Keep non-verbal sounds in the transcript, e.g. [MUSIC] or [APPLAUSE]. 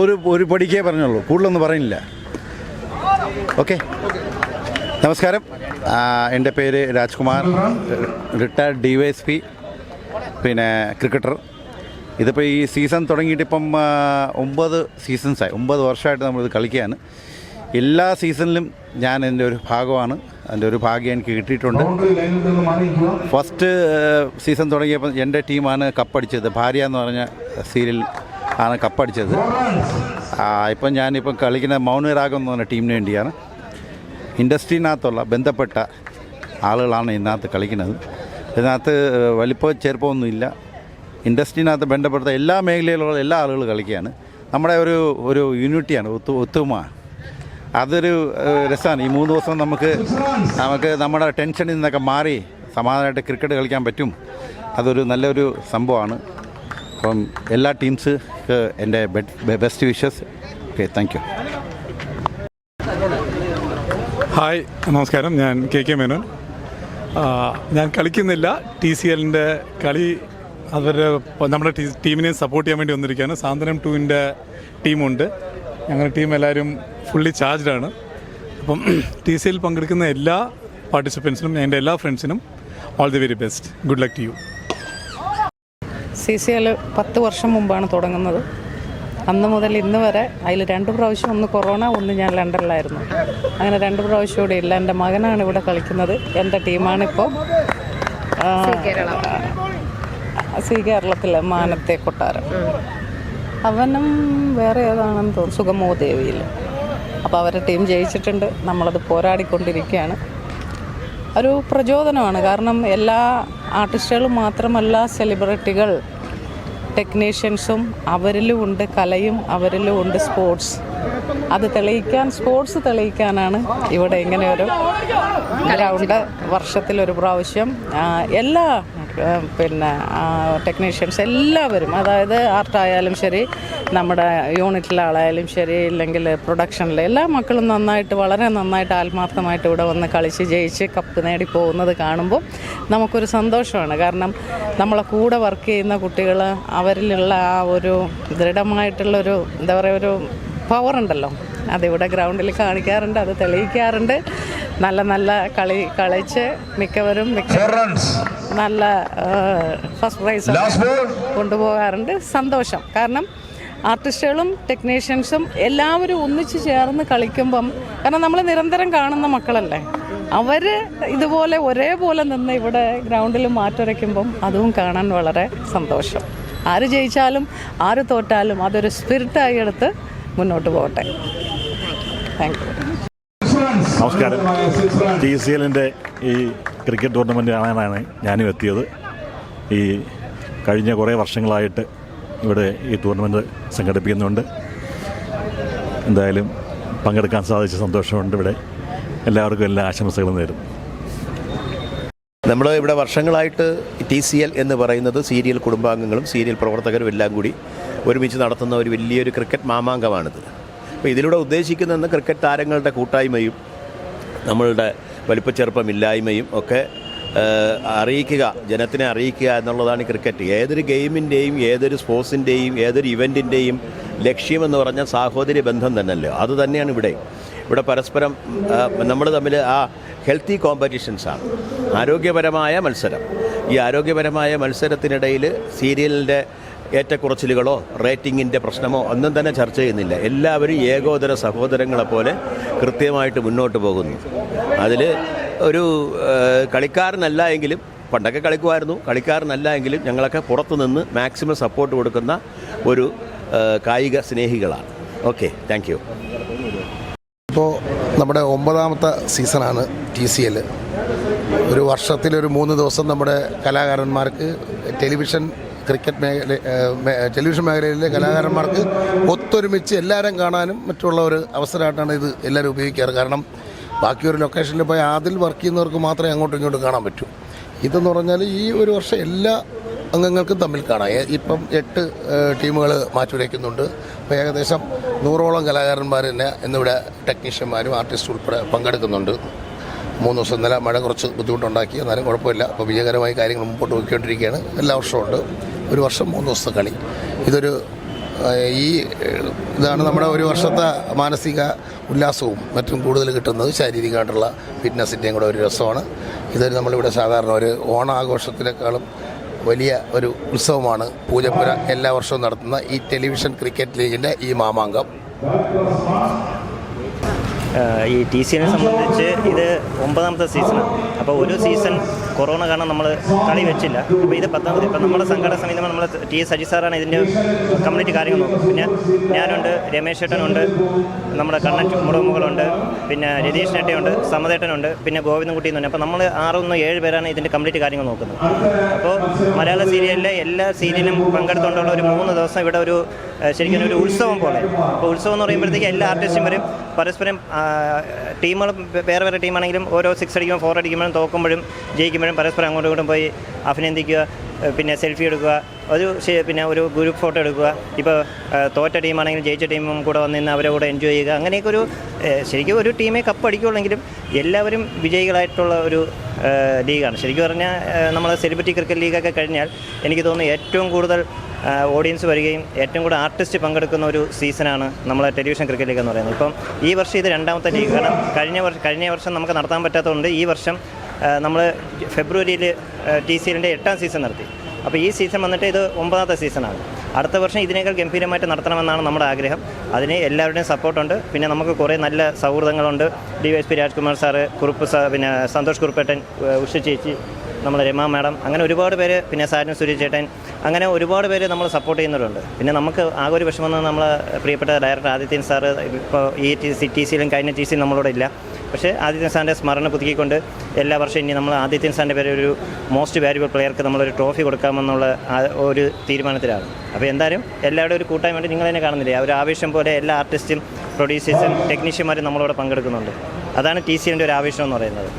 ഒരു ഒരു പടിക്കേ പറഞ്ഞുള്ളൂ. കൂടുതലൊന്നും പറയുന്നില്ല. ഓക്കെ നമസ്കാരം. എന്റെ പേര് Rajkumar. Retired D Y S P പിന്നെ ക്രിക്കറ്റർ. ഇതിപ്പോൾ ഈ സീസൺ തുടങ്ങിയിട്ട് ഇപ്പം ഒമ്പത് സീസൺസായി ഒമ്പത് വർഷമായിട്ട് നമ്മളിത് കളിക്കുകയാണ്. എല്ലാ സീസണിലും ഞാൻ എന്റെ ഒരു ഭാഗമാണ്. എന്റെ ഒരു ഭാഗ്യം എനിക്ക് കിട്ടിയിട്ടുണ്ട്. ഫസ്റ്റ് സീസൺ തുടങ്ങിയപ്പോൾ എന്റെ ടീമാണ് കപ്പടിച്ചത്. ഭാര്യ എന്ന് പറഞ്ഞ സീരിയൽ ആണ് കപ്പടിച്ചത്. ഇപ്പം ഞാനിപ്പം കളിക്കുന്ന മൗനരാഗം എന്ന് പറഞ്ഞ ടീമിന് വേണ്ടിയാണ്. ഇൻഡസ്ട്രിനകത്തുള്ള ബന്ധപ്പെട്ട ആളുകളാണ് ഇതിനകത്ത് കളിക്കുന്നത്. ഇതിനകത്ത് വലിപ്പ ചെറുപ്പമൊന്നുമില്ല. ഇൻഡസ്ട്രിനകത്ത് ബന്ധപ്പെട്ട എല്ലാ മേഖലയിലുള്ള എല്ലാ ആളുകളും കളിക്കുകയാണ്. നമ്മുടെ ഒരു ഒരു യൂണിറ്റിയാണ് ഒത്തു ഒത്തുമ. അതൊരു രസമാണ്. ഈ മൂന്ന് ദിവസം നമുക്ക് നമുക്ക് നമ്മുടെ ടെൻഷനിൽ നിന്നൊക്കെ മാറി സമാധാനമായിട്ട് ക്രിക്കറ്റ് കളിക്കാൻ പറ്റും. അതൊരു നല്ലൊരു സംഭവമാണ്. അപ്പം എല്ലാ ടീംസ് എന്റെ best wishes. Okay thank you. Hi നമസ്കാരം. ഞാൻ കെ കെ മേനോൻ. ഞാൻ കളിക്കുന്നില്ല. ടി സി എല്ലിന്റെ കളി അവരുടെ നമ്മുടെ ടീമിനെ സപ്പോർട്ട് ചെയ്യാൻ വേണ്ടി വന്നിരിക്കുകയാണ്. സാന്ത്വനം ടൂവിന്റെ ടീമുണ്ട്. ഞങ്ങളുടെ ടീം എല്ലാവരും ഫുള്ളി ചാർജ്ഡ് ആണ്. അപ്പം [CLEARS THROAT] ടി സി എൽ പങ്കെടുക്കുന്ന എല്ലാ പാർട്ടിസിപ്പൻസിനും എന്റെ എല്ലാ ഫ്രണ്ട്സിനും all the very best good luck to you C C L പത്ത് വർഷം മുമ്പാണ് തുടങ്ങുന്നത്. അന്ന് മുതൽ ഇന്ന് വരെ അതിൽ രണ്ട് പ്രാവശ്യം ഒന്ന് കൊറോണ ഒന്ന് ഞാൻ ലണ്ടനിലായിരുന്നു. അങ്ങനെ രണ്ട് പ്രാവശ്യം ഇവിടെ ഇല്ല. എന്റെ മകനാണ് ഇവിടെ കളിക്കുന്നത്. എന്റെ ടീമാണിപ്പോൾ സി കേരളത്തിലെ മാനത്തെ കൊട്ടാരം. അവനും വേറെ ഏതാണെന്ന് തോന്നുന്നു. സുഗമോ ദേവിയിൽ അപ്പോൾ അവരുടെ ടീം ജയിച്ചിട്ടുണ്ട്. നമ്മളത് പോരാടിക്കൊണ്ടിരിക്കുകയാണ്. ഒരു പ്രചോദനമാണ്. കാരണം എല്ലാ ആർട്ടിസ്റ്റുകളും മാത്രമല്ല സെലിബ്രിറ്റികൾ ടെക്നീഷ്യൻസും അവരിലും ഉണ്ട് കലയും അവരിലും ഉണ്ട് സ്പോർട്സ് അത് തെളിയിക്കാൻ സ്പോർട്സ് തെളിയിക്കാനാണ് ഇവിടെ ഇങ്ങനെ ഒരു ഗ്രൗണ്ട് വർഷത്തിലൊരു പ്രാവശ്യം. എല്ലാ പിന്നെ ടെക്നീഷ്യൻസ് എല്ലാവരും അതായത് ആർട്ടായാലും ശരി നമ്മുടെ യൂണിറ്റിലെ ആളായാലും ശരി ഇല്ലെങ്കിൽ പ്രൊഡക്ഷനിലെ എല്ലാ മക്കളും നന്നായിട്ട് വളരെ നന്നായിട്ട് ആത്മാർത്ഥമായിട്ട് ഇവിടെ വന്ന് കളിച്ച് ജയിച്ച് കപ്പ് നേടി പോകുന്നത് കാണുമ്പോൾ നമുക്കൊരു സന്തോഷമാണ്. കാരണം നമ്മളെ കൂടെ വർക്ക് ചെയ്യുന്ന കുട്ടികൾ അവരിലുള്ള ആ ഒരു ദൃഢമായിട്ടുള്ളൊരു എന്താ പറയുക ഒരു പവർ ഉണ്ടല്ലോ. അതിവിടെ ഗ്രൗണ്ടിൽ കാണിക്കാറുണ്ട് അത് തെളിയിക്കാറുണ്ട്. നല്ല നല്ല കളി കളിച്ച് മിക്കവരും മിക്ക നല്ല ഫസ്റ്റ് പ്രൈസ് കൊണ്ടുപോകാറുണ്ട്. സന്തോഷം. കാരണം ആർട്ടിസ്റ്റുകളും ടെക്നീഷ്യൻസും എല്ലാവരും ഒന്നിച്ച് ചേർന്ന് കളിക്കുമ്പം കാരണം നമ്മൾ നിരന്തരം കാണുന്ന മക്കളല്ലേ? അവർ ഇതുപോലെ ഒരേപോലെ നിന്ന് ഇവിടെ ഗ്രൗണ്ടിൽ മാറ്റുരയ്ക്കുമ്പം അതും കാണാൻ വളരെ സന്തോഷം. ആര് ജയിച്ചാലും ആര് തോറ്റാലും അതൊരു സ്പിരിറ്റായി എടുത്ത് മുന്നോട്ട് പോകട്ടെ. താങ്ക് യു നമസ്കാരം. ടി സി എല്ലിന്റെ ഈ ക്രിക്കറ്റ് ടൂർണമെന്റ് കാണാനാണ് ഞാനും എത്തിയത്. ഈ കഴിഞ്ഞ കുറേ വർഷങ്ങളായിട്ട് ഇവിടെ ഈ ടൂർണമെന്റ് സംഘടിപ്പിക്കുന്നുണ്ട്. എന്തായാലും പങ്കെടുക്കാൻ സാധിച്ച സന്തോഷമുണ്ട് ഇവിടെ. എല്ലാവർക്കും എല്ലാ ആശംസകളും നേരുന്നു. നമ്മൾ ഇവിടെ വർഷങ്ങളായിട്ട് ടി സി എൽ എന്ന് പറയുന്നത് സീരിയൽ കുടുംബാംഗങ്ങളും സീരിയൽ പ്രവർത്തകരും എല്ലാം കൂടി ഒരുമിച്ച് നടത്തുന്ന ഒരു വലിയൊരു ക്രിക്കറ്റ് മാമാങ്കമാണിത്. അപ്പോൾ ഇതിലൂടെ ഉദ്ദേശിക്കുന്നതെന്ന് ക്രിക്കറ്റ് താരങ്ങളുടെ കൂട്ടായ്മയും നമ്മളുടെ വലിപ്പച്ചെറുപ്പമില്ലായ്മയും ഒക്കെ അറിയിക്കുക ജനത്തിനെ അറിയിക്കുക എന്നുള്ളതാണ് ക്രിക്കറ്റ്. ഏതൊരു ഗെയിമിന്റെയും ഏതൊരു സ്പോർട്സിന്റെയും ഏതൊരു ഇവന്റിന്റെയും ലക്ഷ്യമെന്ന് പറഞ്ഞാൽ സാഹോദര്യ ബന്ധം തന്നെയല്ലോ? അത് തന്നെയാണ് ഇവിടെ. ഇവിടെ പരസ്പരം നമ്മൾ തമ്മിൽ ആ ഹെൽത്തി കോമ്പറ്റീഷൻസാണ് ആരോഗ്യപരമായ മത്സരം. ഈ ആരോഗ്യപരമായ മത്സരത്തിനിടയിൽ സീരിയലിന്റെ ഏറ്റക്കുറച്ചിലുകളോ റേറ്റിങ്ങിന്റെ പ്രശ്നമോ ഒന്നും തന്നെ ചർച്ച ചെയ്യുന്നില്ല. എല്ലാവരും ഏകോദര സഹോദരങ്ങളെപ്പോലെ കൃത്യമായിട്ട് മുന്നോട്ട് പോകുന്നു. അതിൽ ഒരു കളിക്കാരനല്ല എങ്കിലും പണ്ടൊക്കെ കളിക്കുമായിരുന്നു. കളിക്കാരനല്ല എങ്കിലും ഞങ്ങളൊക്കെ പുറത്തുനിന്ന് മാക്സിമം സപ്പോർട്ട് കൊടുക്കുന്ന ഒരു കായിക സ്നേഹികളാണ്. Okay thank U. ഇപ്പോൾ നമ്മുടെ ഒമ്പതാമത്തെ സീസണാണ് ടി സി എൽ ഒരു വർഷത്തിലൊരു മൂന്ന് ദിവസം നമ്മുടെ കലാകാരന്മാർക്ക് ടെലിവിഷൻ ക്രിക്കറ്റ് മേഖല ടെലിവിഷൻ മേഖലയിലെ കലാകാരന്മാർക്ക് ഒത്തൊരുമിച്ച് എല്ലാവരും കാണാനും മറ്റുള്ള ഒരു അവസരമായിട്ടാണ് ഇത് എല്ലാവരും ഉപയോഗിക്കാറ്. കാരണം ബാക്കി ഒരു ലൊക്കേഷനിൽ പോയി അതിൽ വർക്ക് ചെയ്യുന്നവർക്ക് മാത്രമേ അങ്ങോട്ടും ഇങ്ങോട്ടും കാണാൻ പറ്റൂ. ഇതെന്ന് പറഞ്ഞാൽ ഈ ഒരു വർഷം എല്ലാ അംഗങ്ങൾക്കും തമ്മിൽ കാണാം. ഇപ്പം എട്ട് ടീമുകൾ മാറ്റുരയ്ക്കുന്നുണ്ട് അപ്പോൾ ഏകദേശം നൂറോളം കലാകാരന്മാർ തന്നെ ഇന്നിവിടെ ടെക്നീഷ്യന്മാരും ആർട്ടിസ്റ്റും ഉൾപ്പെടെ പങ്കെടുക്കുന്നുണ്ട്. മൂന്ന് ദിവസം ഇന്നലെ മഴ കുറച്ച് ബുദ്ധിമുട്ടുണ്ടാക്കി. എന്നാലും കുഴപ്പമില്ല. അപ്പോൾ വിജയകരമായി കാര്യങ്ങൾ മുമ്പോട്ട് പോയിക്കൊണ്ടിരിക്കുകയാണ് എല്ലാ വർഷവും ഉണ്ട്. ഒരു വർഷം മൂന്ന് ദിവസത്തെ കളി. ഇതൊരു ഈ ഇതാണ് നമ്മുടെ ഒരു വർഷത്തെ മാനസിക ഉല്ലാസവും മറ്റും കൂടുതൽ കിട്ടുന്നത് ശാരീരികമായിട്ടുള്ള ഫിറ്റ്നസിന്റെയും കൂടെ ഒരു രസമാണ്. ഇതൊരു നമ്മളിവിടെ സാധാരണ ഒരു ഓണാഘോഷത്തിനേക്കാളും വലിയ ഒരു ഉത്സവമാണ്. പൂജപ്പുര എല്ലാ വർഷവും നടത്തുന്ന ഈ ടെലിവിഷൻ ക്രിക്കറ്റ് ലീഗിന്റെ ഈ മാമാങ്കം. ഈ ടി സിനെ സംബന്ധിച്ച് ഇത് ഒമ്പതാമത്തെ സീസണാണ് അപ്പോൾ ഒരു സീസൺ കൊറോണ കാരണം നമ്മൾ കളി വെച്ചില്ല. അപ്പോൾ ഇത് പത്താമത് ഇപ്പം നമ്മുടെ സംഘടന സമിതി നമ്മൾ ടി എസ് അജി സാറാണ് ഇതിന്റെ കംപ്ലീറ്റ് കാര്യങ്ങൾ നോക്കും പിന്നെ ഞാനുണ്ട് രമേശ് ചേട്ടനുണ്ട് നമ്മുടെ കണ്ണൻ മുടമുകളുണ്ട് പിന്നെ രതീഷ് നെട്ടയുണ്ട് സമതേട്ടനുണ്ട് പിന്നെ ഗോവിന്ദൻകുട്ടി എന്നുണ്ട്. അപ്പോൾ നമ്മൾ ആറൊന്നും ഏഴ് പേരാണ് ഇതിന്റെ കംപ്ലീറ്റ് കാര്യങ്ങൾ നോക്കുന്നത്. അപ്പോൾ മലയാള സീരിയലിലെ എല്ലാ സീരിയലും പങ്കെടുത്തുകൊണ്ടുള്ള ഒരു മൂന്ന് ദിവസം ഇവിടെ ഒരു ശരിക്കും ഒരു ഉത്സവം പോലെ. അപ്പോൾ ഉത്സവം എന്ന് പറയുമ്പോഴത്തേക്ക് എല്ലാ ആർട്ടിസ്റ്റും വരും. പരസ്പരം ടീമുകൾ വേറെ വേറെ ടീമാണെങ്കിലും ഓരോ സിക്സ് അടിക്കുമ്പോൾ ഫോർ അടിക്കുമ്പോഴും തോക്കുമ്പോഴും ജയിക്കുമ്പോഴും പരസ്പരം അങ്ങോട്ടും ഇങ്ങോട്ടും പോയി അഭിനന്ദിക്കുക പിന്നെ സെൽഫി എടുക്കുക ഒരു പിന്നെ ഒരു ഗ്രൂപ്പ് ഫോട്ടോ എടുക്കുക. ഇപ്പോൾ തോറ്റ ടീമാണെങ്കിലും ജയിച്ച ടീമും കൂടെ വന്നിന്ന് അവരെ കൂടെ എൻജോയ് ചെയ്യുക. അങ്ങനെയൊക്കെ ഒരു ശരിക്കും ഒരു ടീമേ കപ്പ് അടിക്കുകയുള്ളെങ്കിലും എല്ലാവരും വിജയികളായിട്ടുള്ള ഒരു ലീഗാണ്. ശരിക്കും പറഞ്ഞാൽ നമ്മൾ സെലിബ്രിറ്റി ക്രിക്കറ്റ് ലീഗൊക്കെ കഴിഞ്ഞാൽ എനിക്ക് തോന്നുന്നു ഏറ്റവും കൂടുതൽ ഓഡിയൻസ് വരികയും ഏറ്റവും കൂടുതൽ ആർട്ടിസ്റ്റ് പങ്കെടുക്കുന്ന ഒരു സീസണാണ് നമ്മളെ ടെലിവിഷൻ ക്രിക്കറ്റ് ലീഗ് എന്ന് പറയുന്നത്. ഇപ്പം ഈ വർഷം ഇത് രണ്ടാമത്തെ ലീഗ് കാരണം കഴിഞ്ഞ വർഷം കഴിഞ്ഞ വർഷം നമുക്ക് നടത്താൻ പറ്റാത്തതുകൊണ്ട് ഈ വർഷം നമ്മൾ ഫെബ്രുവരിയിൽ ടി സി എല്ലിന്റെ എട്ടാം സീസൺ നടത്തി. അപ്പോൾ ഈ സീസൺ വന്നിട്ട് ഇത് ഒമ്പതാമത്തെ സീസണാണ് അടുത്ത വർഷം ഇതിനേക്കാൾ ഗംഭീരമായിട്ട് നടത്തണമെന്നാണ് നമ്മുടെ ആഗ്രഹം. അതിന് എല്ലാവരുടെയും സപ്പോർട്ടുണ്ട് പിന്നെ നമുക്ക് കുറേ നല്ല സൗഹൃദങ്ങളുണ്ട്. D Y S P Rajkumar sir Kurup sir പിന്നെ സന്തോഷ് കുറുപ്പേട്ടൻ ഉഷ ചേച്ചി നമ്മളെ രമ മാഡം അങ്ങനെ ഒരുപാട് പേര് പിന്നെ സാരൻ സുരേഷ് ചേട്ടൻ അങ്ങനെ ഒരുപാട് പേര് നമ്മൾ സപ്പോർട്ട് ചെയ്യുന്നവരുണ്ട്. പിന്നെ നമുക്ക് ആകെ ഒരു വിഷമം നമ്മൾ പ്രിയപ്പെട്ട ഡയറക്ടർ ആദിത്യൻ സാറ് ഇപ്പോൾ ഈ സി ടി സിയിലും കഴിഞ്ഞ ടി സിയിലും നമ്മളോട് ഇല്ല. പക്ഷേ ആദിത്യൻ സാറിന്റെ സ്മരണ പുതുക്കിക്കൊണ്ട് എല്ലാ വർഷവും ഇനി നമ്മൾ ആദിത്യൻ സാറിന്റെ പേര് ഒരു മോസ്റ്റ് വാല്യുബിൾ പ്ലെയർക്ക് നമ്മളൊരു ട്രോഫി കൊടുക്കാമെന്നുള്ള ഒരു തീരുമാനത്തിലാണ്. അപ്പോൾ എന്തായാലും എല്ലാവരുടെ ഒരു കൂട്ടായ്മയായിട്ട് നിങ്ങൾ തന്നെ കാണുന്നില്ലേ? ആ ഒരു ആവേശം പോലെ എല്ലാ ആർട്ടിസ്റ്റും പ്രൊഡ്യൂസേഴ്സും ടെക്നീഷ്യന്മാരും നമ്മളോട് പങ്കെടുക്കുന്നുണ്ട്. അതാണ് ടി സിന്റെ ഒരു ആവേശം എന്ന് പറയുന്നത്.